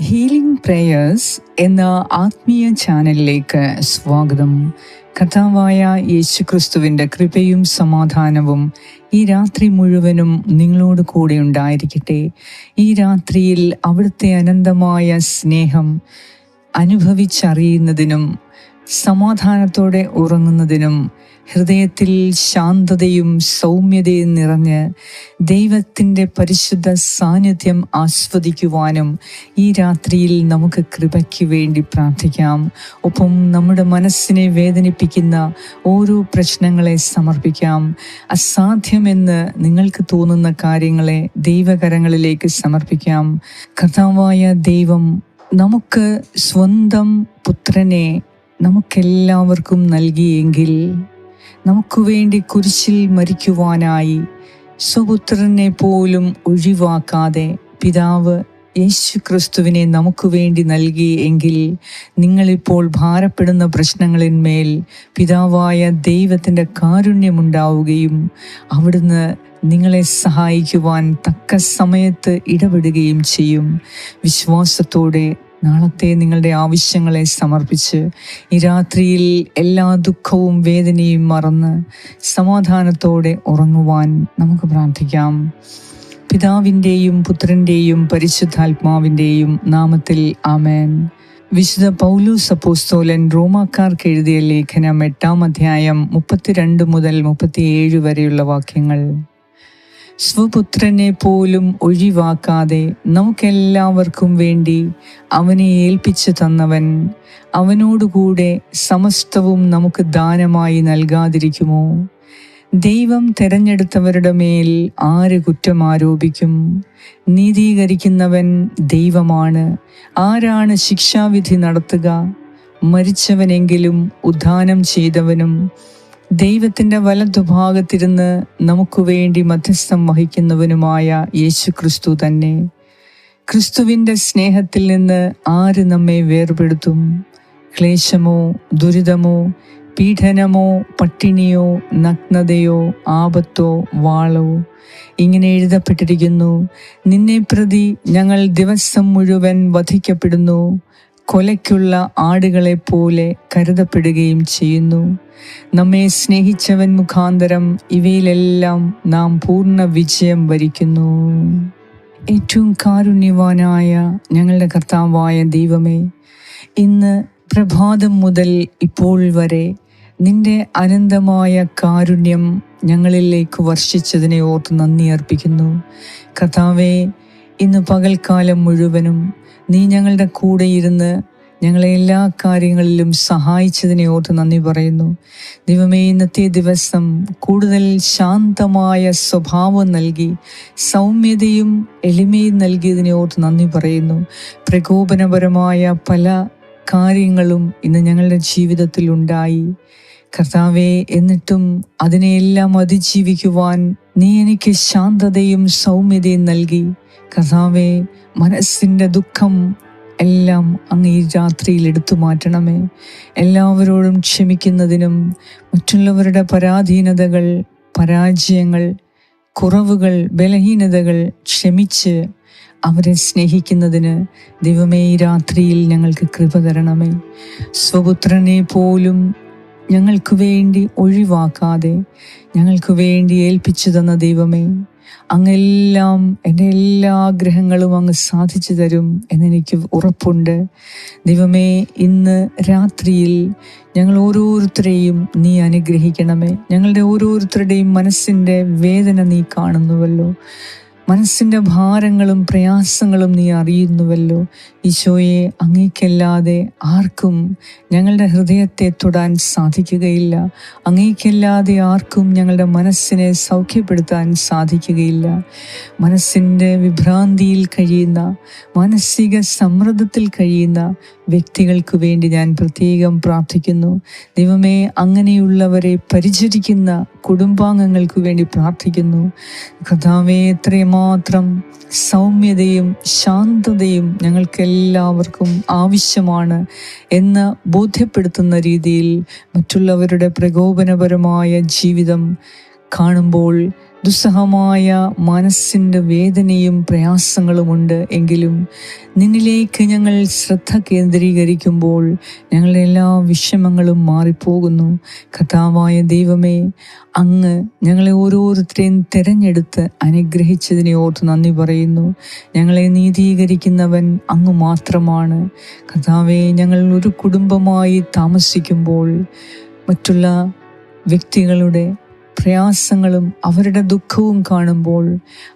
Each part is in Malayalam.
ഹീലിംഗ് പ്രേയേഴ്സ് എന്ന ആത്മീയ ചാനലിലേക്ക് സ്വാഗതം. കഥാവായ യേശുക്രിസ്തുവിന്റെ കൃപയും സമാധാനവും ഈ രാത്രി മുഴുവനും നിങ്ങളോട് കൂടെ ഉണ്ടായിരിക്കട്ടെ. ഈ രാത്രിയിൽ അവിടുത്തെ അനന്തമായ സ്നേഹം അനുഭവിച്ചറിയുന്നതിനും സമാധാനത്തോടെ ഉറങ്ങുന്നതിനും ഹൃദയത്തിൽ ശാന്തതയും സൗമ്യതയും നിറഞ്ഞ് ദൈവത്തിന്റെ പരിശുദ്ധ സാന്നിധ്യം ആസ്വദിക്കുവാനും ഈ രാത്രിയിൽ നമുക്ക് കൃപയ്ക്ക് വേണ്ടി പ്രാർത്ഥിക്കാം. ഒപ്പം നമ്മുടെ മനസ്സിനെ വേദനിപ്പിക്കുന്ന ഓരോ പ്രശ്നങ്ങളെ സമർപ്പിക്കാം. അസാധ്യമെന്ന് നിങ്ങൾക്ക് തോന്നുന്ന കാര്യങ്ങളെ ദൈവകരങ്ങളിലേക്ക് സമർപ്പിക്കാം. കഥാവായ ദൈവം നമുക്ക് സ്വന്തം പുത്രനെ നമുക്കെല്ലാവർക്കും നൽകിയെങ്കിൽ നമുക്ക് വേണ്ടി കുരിശിൽ മരിക്കുവാനായി സ്വപുത്രനെ പോലും ഒഴിവാക്കാതെ പിതാവ് യേശു ക്രിസ്തുവിനെ നമുക്ക് വേണ്ടി നൽകി എങ്കിൽ നിങ്ങളിപ്പോൾ ഭാരപ്പെടുന്ന പ്രശ്നങ്ങളിന്മേൽ പിതാവായ ദൈവത്തിന്റെ കാരുണ്യമുണ്ടാവുകയും അവിടുന്ന് നിങ്ങളെ സഹായിക്കുവാൻ തക്ക സമയത്ത് ഇടപെടുകയും ചെയ്യും. വിശ്വാസത്തോടെ നാളത്തെ നിങ്ങളുടെ ആവശ്യങ്ങളെ സമർപ്പിച്ച് ഈ രാത്രിയിൽ എല്ലാ ദുഃഖവും വേദനയും മറന്ന് സമാധാനത്തോടെ ഉറങ്ങുവാൻ നമുക്ക് പ്രാർത്ഥിക്കാം. പിതാവിന്റെയും പുത്രന്റെയും പരിശുദ്ധാത്മാവിന്റെയും നാമത്തിൽ ആമേൻ. വിശുദ്ധ പൗലൂസ് അപ്പോസ്തോലൻ റോമാക്കാർക്ക് എഴുതിയ ലേഖനം എട്ടാം അധ്യായം മുപ്പത്തിരണ്ട് മുതൽ മുപ്പത്തിയേഴ് വരെയുള്ള വാക്യങ്ങൾ. സ്വപുത്രനെ പോലും ഒഴിവാക്കാതെ നമുക്കെല്ലാവർക്കും വേണ്ടി അവനെ ഏൽപ്പിച്ചു തന്നവൻ അവനോടുകൂടെ സമസ്തവും നമുക്ക് ദാനമായി നൽകാതിരിക്കുമോ? ദൈവം തെരഞ്ഞെടുത്തവരുടെ മേൽ ആര് കുറ്റം ആരോപിക്കും? നീതീകരിക്കുന്നവൻ ദൈവമാണ്. ആരാണ് ശിക്ഷാവിധി നടത്തുക? മരിച്ചവനെങ്കിലും ഉദ്ധാനം ചെയ്തവനും ദൈവത്തിന്റെ വലതുഭാഗത്തിരുന്ന് നമുക്ക് വേണ്ടി മധ്യസ്ഥം വഹിക്കുന്നവനുമായ യേശു ക്രിസ്തു തന്നെ. ക്രിസ്തുവിന്റെ സ്നേഹത്തിൽ നിന്ന് ആര് നമ്മെ വേർപെടുത്തും? ക്ലേശമോ ദുരിതമോ പീഡനമോ പട്ടിണിയോ നഗ്നതയോ ആപത്തോ വാളോ? ഇങ്ങനെ എഴുതപ്പെട്ടിരിക്കുന്നു നിന്നെ പ്രതി ഞങ്ങൾ ദിവസം മുഴുവൻ വധിക്കപ്പെടുന്നു. കൊലയ്ക്കുള്ള ആടുകളെ പോലെ കരുതപ്പെടുകയും ചെയ്യുന്നു. നമ്മെ സ്നേഹിച്ചവൻ മുഖാന്തരം ഇവയിലെല്ലാം നാം പൂർണ വിജയം വരിക്കുന്നു. ഏറ്റവും കാരുണ്യവാനായ ഞങ്ങളുടെ കർത്താവായ ദൈവമേ ഇന്ന് പ്രഭാതം മുതൽ ഇപ്പോൾ വരെ നിന്റെ അനന്തമായ കാരുണ്യം ഞങ്ങളിലേക്ക് വർഷിച്ചതിനെ ഓർത്ത് നന്ദി അർപ്പിക്കുന്നു. കർത്താവെ ഇന്ന് പകൽക്കാലം മുഴുവനും നീ ഞങ്ങളുടെ കൂടെ ഇരുന്ന് ഞങ്ങളെ എല്ലാ കാര്യങ്ങളിലും സഹായിച്ചതിനെ ഓർത്ത് നന്ദി പറയുന്നു. ദൈവമേ ഇന്നത്തെ ദിവസം കൂടുതൽ ശാന്തമായ സ്വഭാവം നൽകി സൗമ്യതയും എളിമയും നൽകിയതിനെ ഓർത്ത് നന്ദി പറയുന്നു. പ്രകോപനപരമായ പല കാര്യങ്ങളും ഇന്ന് ഞങ്ങളുടെ ജീവിതത്തിൽ ഉണ്ടായി. കർത്താവെ എന്നിട്ടും അതിനെയെല്ലാം അതിജീവിക്കുവാൻ നീ എനിക്ക് ശാന്തതയും സൗമ്യതയും നൽകി. കർത്താവെ മനസ്സിന്റെ ദുഃഖം എല്ലാം അങ്ങ് ഈ രാത്രിയിൽ എടുത്തു മാറ്റണമേ. എല്ലാവരോടും ക്ഷമിക്കുന്നതിനും മറ്റുള്ളവരുടെ പരാധീനതകൾ പരാജയങ്ങൾ കുറവുകൾ ബലഹീനതകൾ ക്ഷമിച്ച് അവരെ സ്നേഹിക്കുന്നതിന് ദൈവമേ ഈ രാത്രിയിൽ ഞങ്ങൾക്ക് കൃപ തരണമേ. സ്വപുത്രനെ പോലും ഞങ്ങൾക്ക് വേണ്ടി ഒഴിവാക്കാതെ ഞങ്ങൾക്ക് വേണ്ടി ഏൽപ്പിച്ചു തന്ന ദൈവമേ അങ്ങെല്ലാം എന്റെ എല്ലാ ആഗ്രഹങ്ങളും അങ്ങ് സാധിച്ചു തരും എന്നെനിക്ക് ഉറപ്പുണ്ട്. ദൈവമേ ഇന്ന് രാത്രിയിൽ ഞങ്ങൾ ഓരോരുത്തരെയും നീ അനുഗ്രഹിക്കണമേ. ഞങ്ങളുടെ ഓരോരുത്തരുടെയും മനസ്സിന്റെ വേദന നീ കാണുന്നുവല്ലോ. മനസ്സിന്റെ ഭാരങ്ങളും പ്രയാസങ്ങളും നീ അറിയുന്നുവല്ലോ. ഈശോയെ അങ്ങേക്കല്ലാതെ ആർക്കും ഞങ്ങളുടെ ഹൃദയത്തെ തൊടാൻ സാധിക്കുകയില്ല. അങ്ങേക്കല്ലാതെ ആർക്കും ഞങ്ങളുടെ മനസ്സിനെ സൗഖ്യപ്പെടുത്താൻ സാധിക്കുകയില്ല. മനസ്സിന്റെ വിഭ്രാന്തിയിൽ കഴിയുന്ന മാനസിക സമ്മർദ്ദത്തിൽ കഴിയുന്ന വ്യക്തികൾക്ക് വേണ്ടി ഞാൻ പ്രത്യേകം പ്രാർത്ഥിക്കുന്നു. ദൈവമേ അങ്ങനെയുള്ളവരെ പരിചരിക്കുന്ന കുടുംബാംഗങ്ങൾക്ക് വേണ്ടി പ്രാർത്ഥിക്കുന്നു. കഥാവെ എത്രമാത്രം സൗമ്യതയും ശാന്തതയും ഞങ്ങൾക്കെല്ലാവർക്കും ആവശ്യമാണ് എന്ന് ബോധ്യപ്പെടുത്തുന്ന രീതിയിൽ മറ്റുള്ളവരുടെ പ്രകോപനപരമായ ജീവിതം കാണുമ്പോൾ ദുസ്സഹമായ മനസ്സിന്റെ വേദനയും പ്രയാസങ്ങളുമുണ്ട് എങ്കിലും നിന്നിലേക്ക് ഞങ്ങൾ ശ്രദ്ധ കേന്ദ്രീകരിക്കുമ്പോൾ ഞങ്ങളുടെ എല്ലാ വിഷമങ്ങളും മാറിപ്പോകുന്നു. കഥാവായ ദൈവമേ അങ്ങ് ഞങ്ങളെ ഓരോരുത്തരെയും തിരഞ്ഞെടുത്ത് അനുഗ്രഹിച്ചതിനെ ഓർത്ത് നന്ദി പറയുന്നു. ഞങ്ങളെ നീതീകരിക്കുന്നവൻ അങ്ങ് മാത്രമാണ്. കഥാവെ ഞങ്ങൾ ഒരു കുടുംബമായി താമസിക്കുമ്പോൾ മറ്റുള്ള വ്യക്തികളുടെ പ്രയാസങ്ങളും അവരുടെ ദുഃഖവും കാണുമ്പോൾ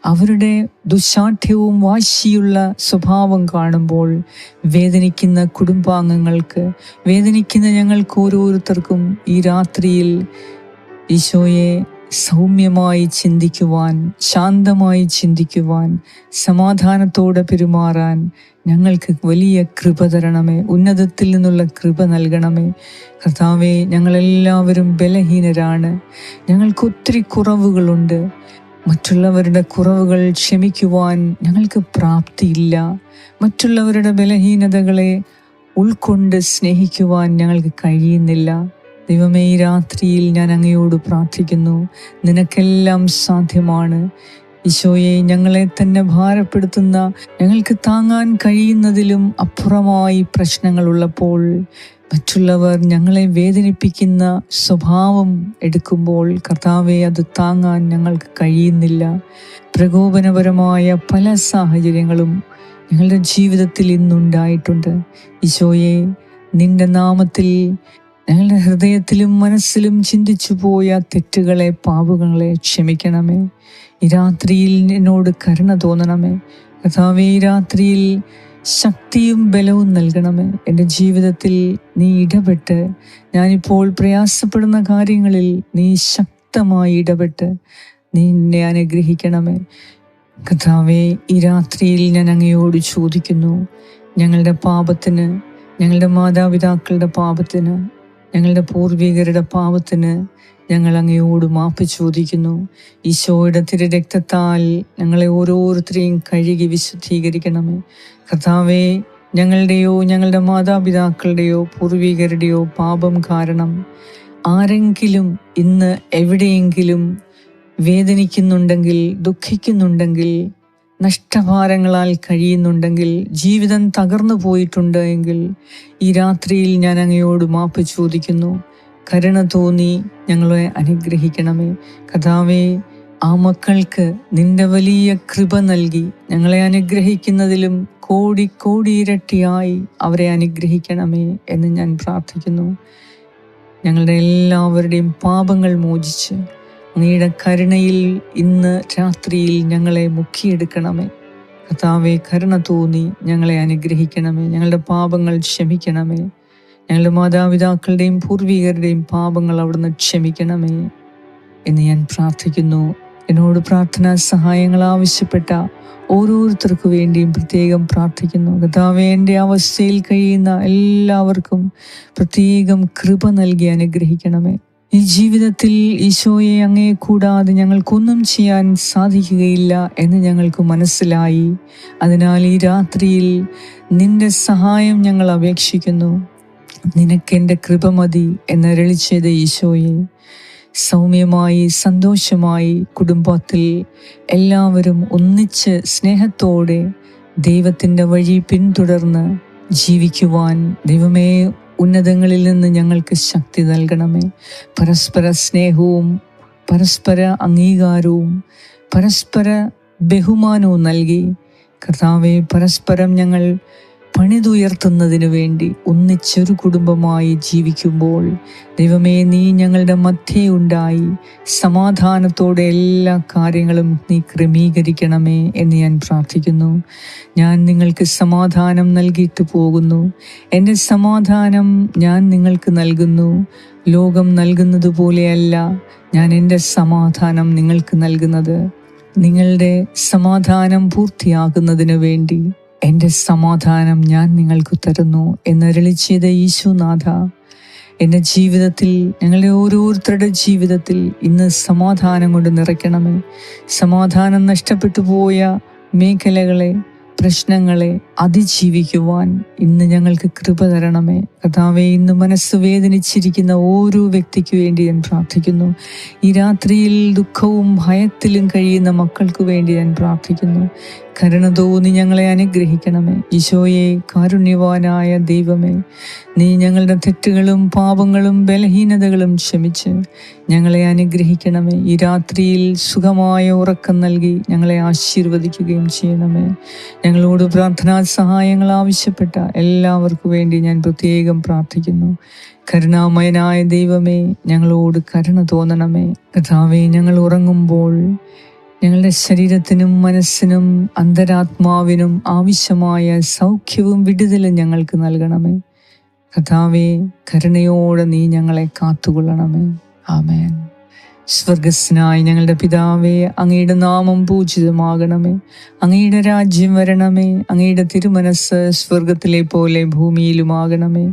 അവരുടെ ദുശാഠ്യവും വാശിയുള്ള സ്വഭാവം കാണുമ്പോൾ വേദനിക്കുന്ന കുടുംബാംഗങ്ങൾക്ക് വേദനിക്കുന്ന ഞങ്ങൾക്ക് ഓരോരുത്തർക്കും ഈ രാത്രിയിൽ ഈശോയെ സൗമ്യമായി ചിന്തിക്കുവാൻ ശാന്തമായി ചിന്തിക്കുവാൻ സമാധാനത്തോടെ പെരുമാറാൻ ഞങ്ങൾക്ക് വലിയ കൃപ തരണമേ. ഉന്നതത്തിൽ നിന്നുള്ള കൃപ നൽകണമേ. കർത്താവെ ഞങ്ങളെല്ലാവരും ബലഹീനരാണ്. ഞങ്ങൾക്ക് ഒത്തിരി കുറവുകളുണ്ട്. മറ്റുള്ളവരുടെ കുറവുകൾ ക്ഷമിക്കുവാൻ ഞങ്ങൾക്ക് പ്രാപ്തിയില്ല. മറ്റുള്ളവരുടെ ബലഹീനതകളെ ഉൾക്കൊണ്ട് സ്നേഹിക്കുവാൻ ഞങ്ങൾക്ക് കഴിയുന്നില്ല. ദൈവമേ ഈ രാത്രിയിൽ ഞാൻ അങ്ങയോട് പ്രാർത്ഥിക്കുന്നു. നിനക്കെല്ലാം സാധ്യമാണ്. ഈശോയെ ഞങ്ങളെ തന്നെ ഭാരപ്പെടുത്തുന്ന ഞങ്ങൾക്ക് താങ്ങാൻ കഴിയുന്നതിലും അപ്പുറമായി പ്രശ്നങ്ങളുള്ളപ്പോൾ മറ്റുള്ളവർ ഞങ്ങളെ വേദനിപ്പിക്കുന്ന സ്വഭാവം എടുക്കുമ്പോൾ കർത്താവെ അത് താങ്ങാൻ ഞങ്ങൾക്ക് കഴിയുന്നില്ല. പ്രകോപനപരമായ പല സാഹചര്യങ്ങളും ഞങ്ങളുടെ ജീവിതത്തിൽ ഇന്നുണ്ടായിട്ടുണ്ട്. ഈശോയെ നിന്റെ നാമത്തിൽ ഞങ്ങളുടെ ഹൃദയത്തിലും മനസ്സിലും ചിന്തിച്ചു പോയ തെറ്റുകളെ പാപങ്ങളെ ക്ഷമിക്കണമേ. ഈ രാത്രിയിൽ എന്നോട് കരുണ തോന്നണമേ. കഥാവേ ഈ രാത്രിയിൽ ശക്തിയും ബലവും നൽകണമേ. എന്റെ ജീവിതത്തിൽ നീ ഇടപെട്ട് ഞാനിപ്പോൾ പ്രയാസപ്പെടുന്ന കാര്യങ്ങളിൽ നീ ശക്തമായി ഇടപെട്ട് നീ എന്നെ അനുഗ്രഹിക്കണമേ. കഥാവേ ഈ രാത്രിയിൽ ഞാൻ അങ്ങയോട് ചോദിക്കുന്നു ഞങ്ങളുടെ പാപത്തിന് ഞങ്ങളുടെ മാതാപിതാക്കളുടെ പാപത്തിന് ഞങ്ങളുടെ പൂർവികരുടെ പാപത്തിന് ഞങ്ങൾ അങ്ങയോട് മാപ്പ് ചോദിക്കുന്നു. ഈശോയുടെ തിരുരക്തത്താൽ ഞങ്ങളെ ഓരോരുത്തരെയും കഴുകി വിശുദ്ധീകരിക്കണമേ. കഥാവേ ഞങ്ങളുടെയോ ഞങ്ങളുടെ മാതാപിതാക്കളുടെയോ പൂർവികരുടെയോ പാപം കാരണം ആരെങ്കിലും ഇന്ന് എവിടെയെങ്കിലും വേദനിക്കുന്നുണ്ടെങ്കിൽ ദുഃഖിക്കുന്നുണ്ടെങ്കിൽ നഷ്ടഭാരങ്ങളാൽ കഴിയുന്നുണ്ടെങ്കിൽ ജീവിതം തകർന്നു പോയിട്ടുണ്ട് എങ്കിൽ ഈ രാത്രിയിൽ ഞാൻ അങ്ങയോട് മാപ്പ് ചോദിക്കുന്നു. കരുണ തോന്നി ഞങ്ങളെ അനുഗ്രഹിക്കണമേ. കഥാവേ ആ മക്കൾക്ക് നിന്റെ വലിയ കൃപ നൽകി ഞങ്ങളെ അനുഗ്രഹിക്കുന്നതിലും കോടി കോടി ഇരട്ടിയായി അവരെ അനുഗ്രഹിക്കണമേ എന്ന് ഞാൻ പ്രാർത്ഥിക്കുന്നു. ഞങ്ങളുടെ എല്ലാവരുടെയും പാപങ്ങൾ മോചിച്ച് അങ്ങയുടെ കരുണയിൽ ഇന്ന് രാത്രിയിൽ ഞങ്ങളെ മുക്കിയെടുക്കണമേ. കർത്താവെ കരുണ തോന്നി ഞങ്ങളെ അനുഗ്രഹിക്കണമേ. ഞങ്ങളുടെ പാപങ്ങൾ ക്ഷമിക്കണമേ. ഞങ്ങളുടെ മാതാപിതാക്കളുടെയും പൂർവികരുടെയും പാപങ്ങൾ അവിടുന്ന് ക്ഷമിക്കണമേ എന്ന് ഞാൻ പ്രാർത്ഥിക്കുന്നു. എന്നോട് പ്രാർത്ഥനാ സഹായങ്ങൾ ആവശ്യപ്പെട്ട ഓരോരുത്തർക്കു വേണ്ടിയും പ്രത്യേകം പ്രാർത്ഥിക്കുന്നു. കർത്താവെ എന്റെ അവസ്ഥയിൽ കഴിയുന്ന എല്ലാവർക്കും പ്രത്യേകം കൃപ നൽകി അനുഗ്രഹിക്കണമേ. ഈ ജീവിതത്തിൽ ഈശോയെ അങ്ങേ കൂടാതെ ഞങ്ങൾക്കൊന്നും ചെയ്യാൻ സാധിക്കുകയില്ല എന്ന് ഞങ്ങൾക്ക് മനസ്സിലായി. അതിനാൽ ഈ രാത്രിയിൽ നിന്റെ സഹായം ഞങ്ങൾ അപേക്ഷിക്കുന്നു. നിനക്കെന്റെ കൃപ മതി എന്നരളി ചെയ്ത ഈശോയെ. സൗമ്യമായി സന്തോഷമായി കുടുംബത്തിൽ എല്ലാവരും ഒന്നിച്ച് സ്നേഹത്തോടെ ദൈവത്തിന്റെ വഴി പിന്തുടർന്ന് ജീവിക്കുവാൻ ദൈവമേ ഉന്നതങ്ങളിൽ നിന്ന് ഞങ്ങൾക്ക് ശക്തി നൽകണമേ. പരസ്പര സ്നേഹവും പരസ്പര അംഗീകാരവും പരസ്പര ബഹുമാനവും നൽകി. കർത്താവെ പരസ്പരം ഞങ്ങൾ പണിതുയർത്തുന്നതിനു വേണ്ടി ഒന്നിച്ചൊരു കുടുംബമായി ജീവിക്കുമ്പോൾ ദൈവമേ നീ ഞങ്ങളുടെ മധ്യേ ഉണ്ടായി. സമാധാനത്തോടെ എല്ലാ കാര്യങ്ങളും നീ ക്രമീകരിക്കണമേ എന്ന് ഞാൻ പ്രാർത്ഥിക്കുന്നു. ഞാൻ നിങ്ങൾക്ക് സമാധാനം നൽകിയിട്ട് പോകുന്നു. എന്റെ സമാധാനം ഞാൻ നിങ്ങൾക്ക് നൽകുന്നു. ലോകം നൽകുന്നത് പോലെയല്ല ഞാൻ എന്റെ സമാധാനം നിങ്ങൾക്ക് നൽകുന്നത്. നിങ്ങളുടെ സമാധാനം പൂർത്തിയാകുന്നതിന് വേണ്ടി എന്റെ സമാധാനം ഞാൻ നിങ്ങൾക്ക് തരുന്നു എന്നരളി ചെയ്ത യേശുനാഥ എന്റെ ജീവിതത്തിൽ ഞങ്ങളെ ഓരോരുത്തരുടെ ജീവിതത്തിൽ ഇന്ന് സമാധാനം കൊണ്ട് നിറയ്ക്കണമേ. സമാധാനം നഷ്ടപ്പെട്ടു പോയ മേഖലകളെ പ്രശ്നങ്ങളെ അതിജീവിക്കുവാൻ ഇന്ന് ഞങ്ങൾക്ക് കൃപ തരണമേ. കഥാവെ ഇന്ന് മനസ്സ് വേദനിച്ചിരിക്കുന്ന ഓരോ വ്യക്തിക്ക് വേണ്ടി ഞാൻ പ്രാർത്ഥിക്കുന്നു. ഈ രാത്രിയിൽ ദുഃഖവും ഭയത്തിലും കഴിയുന്ന മക്കൾക്ക് വേണ്ടി ഞാൻ പ്രാർത്ഥിക്കുന്നു. കരുണ തോന്നി ഞങ്ങളെ അനുഗ്രഹിക്കണമേ. ഈശോയെ കാരുണ്യവാനായ ദൈവമേ നീ ഞങ്ങളുടെ തെറ്റുകളും പാപങ്ങളും ബലഹീനതകളും ക്ഷമിച്ച് ഞങ്ങളെ അനുഗ്രഹിക്കണമേ. ഈ രാത്രിയിൽ സുഖമായ ഉറക്കം നൽകി ഞങ്ങളെ ആശീർവദിക്കുകയും ചെയ്യണമേ. ഞങ്ങളോട് പ്രാർത്ഥനാ സഹായങ്ങൾ ആവശ്യപ്പെട്ട എല്ലാവർക്കും വേണ്ടി ഞാൻ പ്രത്യേകം പ്രാർത്ഥിക്കുന്നു. കരുണാമയനായ ദൈവമേ ഞങ്ങളോട് കരുണ തോന്നണമേ. കഥാവേ ഞങ്ങൾ ഉറങ്ങുമ്പോൾ ഞങ്ങളുടെ ശരീരത്തിനും മനസ്സിനും അന്തരാത്മാവിനും ആവശ്യമായ സൗഖ്യവും വിടുതലും ഞങ്ങൾക്ക് നൽകണമേ. കഥാവേ കരുണയോടെ നീ ഞങ്ങളെ കാത്തുകൊള്ളണമേ. ആമേൻ. സ്വർഗസ്നായി ഞങ്ങളുടെ പിതാവേ അങ്ങയുടെ നാമം പൂജിതമാകണമേ. അങ്ങയുടെ രാജ്യം വരണമേ. അങ്ങയുടെ തിരുമനസ് സ്വർഗത്തിലെ പോലെ ഭൂമിയിലുമാകണമേ.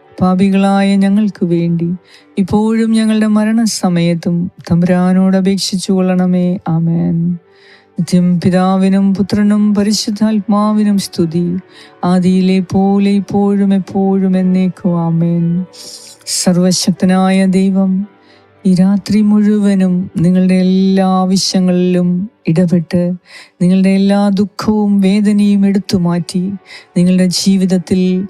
പാപികളായ ഞങ്ങൾക്ക് വേണ്ടി. ഇപ്പോഴും ഞങ്ങളുടെ മരണസമയത്തും തമ്പുരാനോട് അപേക്ഷിച്ചു കൊള്ളണമേ. ആമേൻ. നിത്യം പിതാവിനും പുത്രനും പരിശുദ്ധാത്മാവിനും സ്തുതി. ആദിയിലെ പോലെ ഇപ്പോഴും എപ്പോഴും എന്നേക്കും ആമേൻ. സർവശക്തനായ ദൈവം ഈ രാത്രി മുഴുവനും നിങ്ങളുടെ എല്ലാ ആവശ്യങ്ങളിലും ഇടപെട്ട് നിങ്ങളുടെ എല്ലാ ദുഃഖവും വേദനയും എടുത്തു മാറ്റി നിങ്ങളുടെ ജീവിതത്തിൽ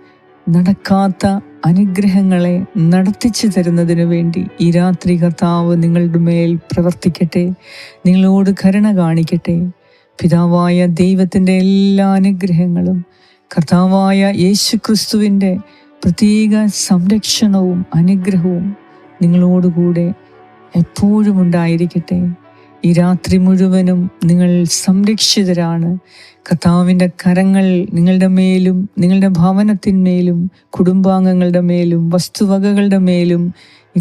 നടക്കാത്ത അനുഗ്രഹങ്ങളെ നടത്തിച്ചു തരുന്നതിനു വേണ്ടി ഈ രാത്രി കർത്താവ് നിങ്ങളുടെ മേൽ പ്രവർത്തിക്കട്ടെ നിങ്ങളോട് കരുണ കാണിക്കട്ടെ. പിതാവായ ദൈവത്തിന്റെ എല്ലാ അനുഗ്രഹങ്ങളും കർത്താവായ യേശു ക്രിസ്തുവിന്റെ പ്രത്യേക സംരക്ഷണവും അനുഗ്രഹവും നിങ്ങളോടുകൂടെ എപ്പോഴും ഉണ്ടായിരിക്കട്ടെ. ഈ രാത്രി മുഴുവനും നിങ്ങൾ സംരക്ഷിതരാണ്. കർത്താവിന്റെ കരങ്ങൾ നിങ്ങളുടെ മേലും നിങ്ങളുടെ ഭവനത്തിന്മേലും കുടുംബാംഗങ്ങളുടെ മേലും വസ്തുവകകളുടെ മേലും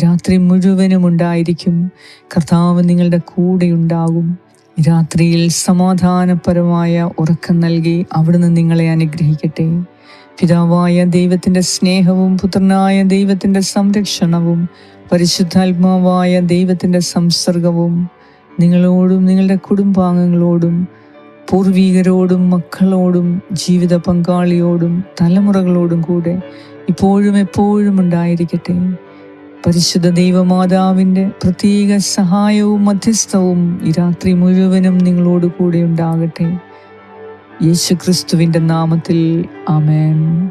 രാത്രി മുഴുവനും ഉണ്ടായിരിക്കും. കർത്താവ് നിങ്ങളുടെ കൂടെ ഉണ്ടാകും. രാത്രിയിൽ സമാധാനപരമായ ഉറക്കം നൽകി അവിടുന്ന് നിങ്ങളെ അനുഗ്രഹിക്കട്ടെ. പിതാവായ ദൈവത്തിന്റെ സ്നേഹവും പുത്രനായ ദൈവത്തിന്റെ സംരക്ഷണവും പരിശുദ്ധാത്മാവായ ദൈവത്തിന്റെ സംസർഗവും നിങ്ങളോടും നിങ്ങളുടെ കുടുംബാംഗങ്ങളോടും പൂർവീകരോടും മക്കളോടും ജീവിത പങ്കാളിയോടും തലമുറകളോടും കൂടെ ഇപ്പോഴും എപ്പോഴും ഉണ്ടായിരിക്കട്ടെ. പരിശുദ്ധ ദൈവമാതാവിന്റെ പ്രത്യേക സഹായവും മധ്യസ്ഥവും ഈ രാത്രി മുഴുവനും നിങ്ങളോട് കൂടെ ഉണ്ടാകട്ടെ. യേശു ക്രിസ്തുവിന്റെ നാമത്തിൽ ആമേൻ.